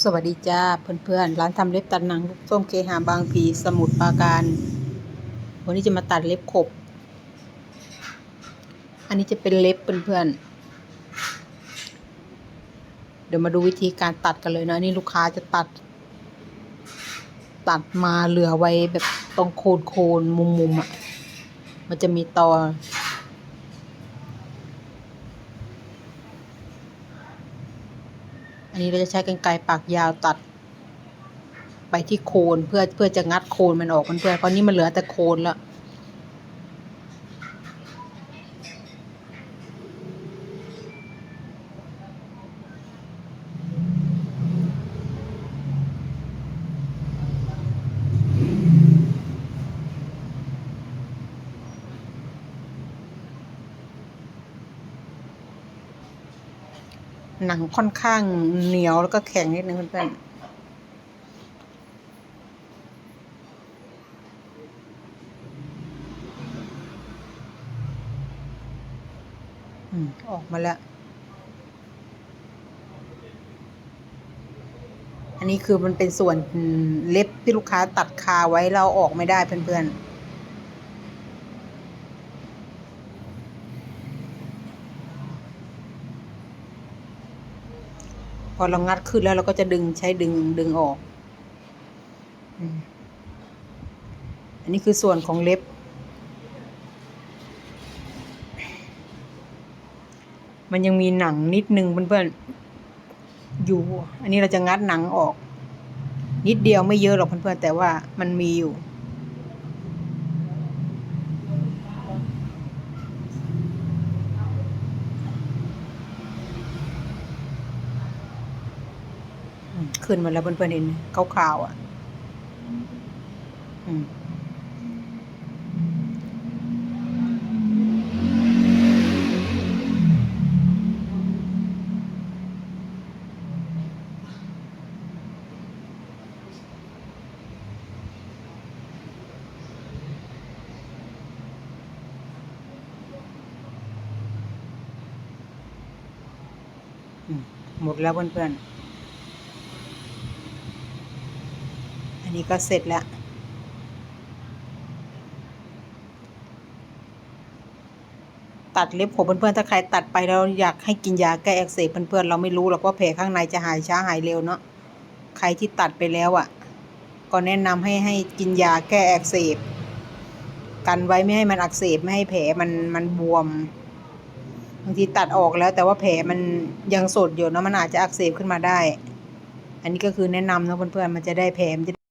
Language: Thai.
สวัสดีจ้าเพื่อนๆร้านทำเล็บตัดหนังลูกส้มเคหาบางพีสมุทรปราการ วันนี้จะมาตัดเล็บขบ อันนี้จะเป็นเล็บเพื่อนๆเดี๋ยวมาดูวิธีการตัดกันเลยนะนี่ลูกค้าจะตัด ตัดมาเหลือไว้แบบตรงโคนโคนมุมมุมๆอะมันจะมีตอ อันนี้เราจะใช้กรรไกรปากยาวตัด ไปที่โคนเพื่อเพื่อจะงัดโคนมันออกมันเพื่อนเพราะนี่มันเหลือแต่โคนแล้ว หนังค่อนข้างเหนียวแล้วก็แข็งนิดนึงเพื่อนๆอืมออกมาแล้ว อันนี้คือมันเป็นส่วนเล็บที่ลูกค้าตัดคาไว้เราออกไม่ได้เพื่อนๆ พอเรางัดขึ้นแล้วเราก็จะดึงใช้ดึงดึงออกอันนี้คือส่วนของเล็บ มันยังมีหนังนิดนึงเพื่อนๆอยู่ อันนี้เราจะงัดหนังออก นิดเดียวไม่เยอะหรอกเพื่อนๆแต่ว่ามันมีอยู่ ขึ้นมาแล้วเพื่อนๆเห็นขาวๆอะ อืมหมดแล้วเพื่อนๆ นี้ก็เสร็จแล้ว ตัดเล็บผมเพื่อนๆถ้าใครตัดไปแล้วอยากให้กินยาแก้อักเสบเพื่อนๆเราไม่รู้หรอกว่าแผลข้างในจะหายช้าหายเร็วเนาะใครที่ตัดไปแล้วอะ่ะ ก็แนะนำให้ให้กินยาแก้อักเสบกันไว้ไม่ให้มันอักเสบไม่ให้แผลมันมันบวมบางทีตัดออกแล้ว แต่ว่าแผลมันยังสดอยู่เนาะมันอาจจะอักเสบขึ้นมาได้ อันนี้ก็คือแนะนำนะเพื่อนๆมันจะได้แผลมันจะ